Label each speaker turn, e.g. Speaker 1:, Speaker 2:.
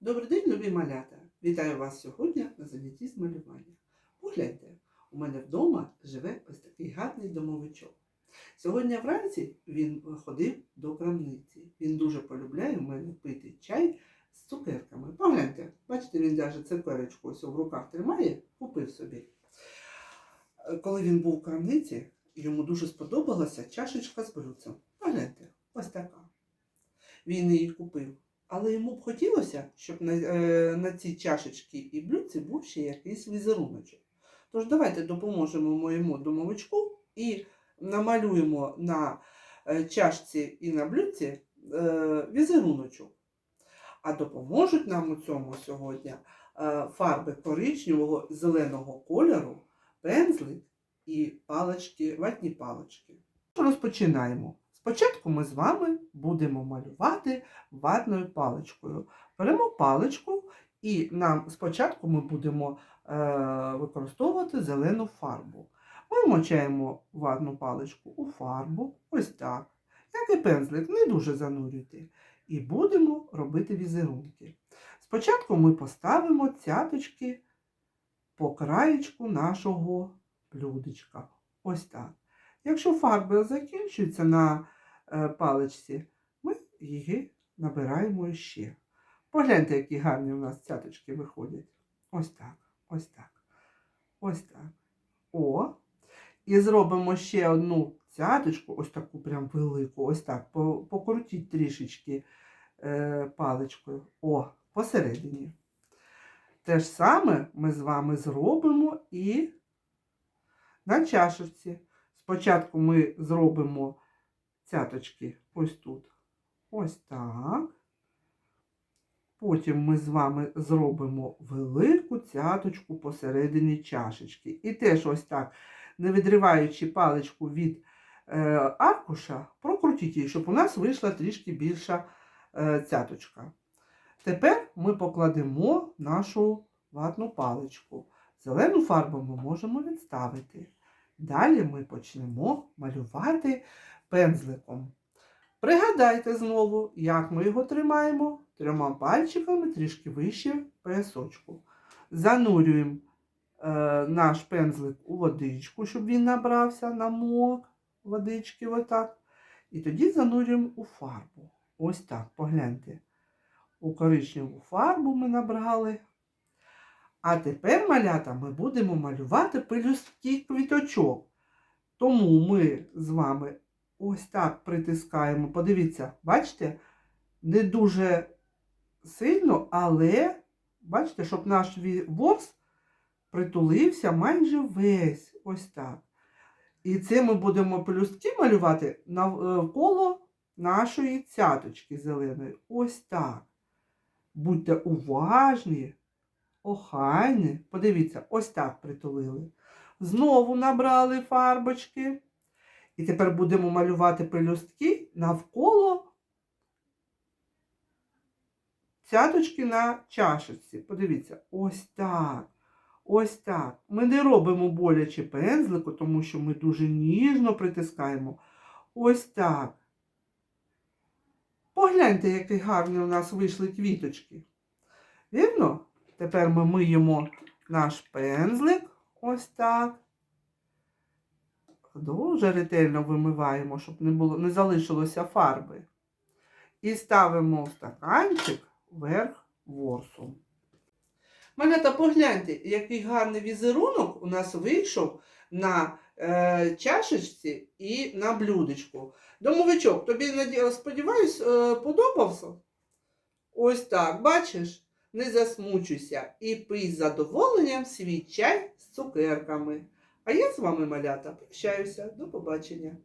Speaker 1: Добрий день, любі малята! Вітаю вас сьогодні на занятті з малювання. Погляньте, у мене вдома живе ось такий гарний домовичок. Сьогодні вранці він ходив до крамниці. Він дуже полюбляє в мене пити чай з цукерками. Погляньте, бачите, він навіть цукерочку ось в руках тримає, купив собі. Коли він був у крамниці, йому дуже сподобалася чашечка з блюдцем. Погляньте, ось така. Він її купив. Але йому б хотілося, щоб на, е, на цій чашечці і блюдці був ще якийсь візеруночок. Тож давайте допоможемо моєму домовичку і намалюємо на е, чашці і на блюдці е, візеруночок. А допоможуть нам у цьому сьогодні е, фарби коричневого зеленого кольору, пензлик і палички, ватні палички. Розпочинаємо. Спочатку ми з вами будемо малювати ватною паличкою. Беремо паличку і нам спочатку ми будемо е, використовувати зелену фарбу. Ми вмочаємо ватну паличку у фарбу, ось так. Як і пензлик, не дуже занурюйте. І будемо робити візерунки. Спочатку ми поставимо цяточки по краєчку нашого блюдечка. Ось так. Якщо фарба закінчується на паличці, ми її набираємо ще. Погляньте, які гарні у нас цяточки виходять. Ось так, ось так, ось так. О. І зробимо ще одну цяточку, ось таку прям велику, ось так. Покрутіть трішечки е, паличкою. О, посередині. Те ж саме ми з вами зробимо і на чашечці. Спочатку ми зробимо цяточки ось тут. Ось так. Потім ми з вами зробимо велику цяточку посередині чашечки. І теж ось так, не відриваючи паличку від е, аркуша, прокрутіть її, щоб у нас вийшла трішки більша е, цяточка. Тепер ми покладемо нашу ватну паличку. Зелену фарбу ми можемо відставити. Далі ми почнемо малювати пензликом. Пригадайте знову, як ми його тримаємо трьома пальчиками трішки вище поясочку. Занурюємо е, наш пензлик у водичку, щоб він набрався, намок водички отак. І тоді занурюємо у фарбу. Ось так, погляньте. У коричневу фарбу ми набрали. А тепер, малята, ми будемо малювати пелюстки квіточок. Тому ми з вами ось так притискаємо. Подивіться, бачите, не дуже сильно, але бачите, щоб наш ворс притулився майже весь. Ось так. І це ми будемо пелюстки малювати навколо нашої цяточки зеленої. Ось так. Будьте уважні, охайні. Подивіться, ось так притулили. Знову набрали фарбочки. І тепер будемо малювати пелюстки навколо цяточки на чашечці. Подивіться, ось так. Ось так. Ми не робимо боляче пензлику, тому що ми дуже ніжно притискаємо. Ось так. Погляньте, які гарні у нас вийшли квіточки. Вірно? Тепер ми миємо наш пензлик. Ось так. Дуже ретельно вимиваємо, щоб не, було, не залишилося фарби. І ставимо в стаканчик верх ворсу. Малята, погляньте, який гарний візерунок у нас вийшов на е, чашечці і на блюдечку. Домовичок, тобі, сподіваюсь, е, подобався? Ось так, бачиш? Не засмучуйся і пий з задоволенням свій чай з цукерками. А я з вами, малята, прощаюся. До побачення.